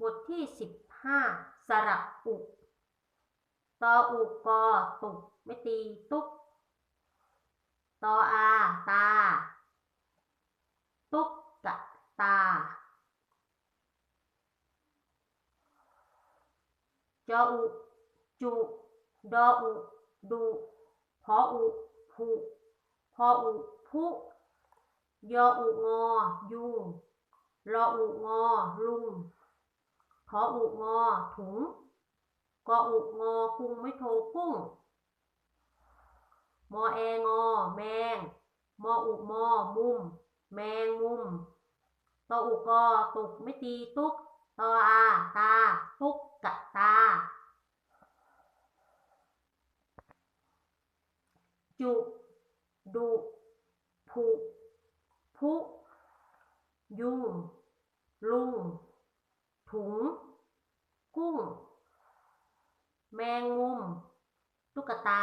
บทที่สิบห้าสระอุตออุกอตุกไม่ตีตุกตออาตา ตุกกะตา จออุจุดออุดุพออุผุพออุพุ ยออุงอยุงรออุงอลุง ออุงอถุงกออุงอกุงไม่โทกุ้ง มอแองอแมง มออุมอมุม แมงมุมตออุกอตุกไม่ตีตุกตออา ตา ตุกกะตา จุดุผุพุยุงลุงถุง แมงมุม ตุ๊กตา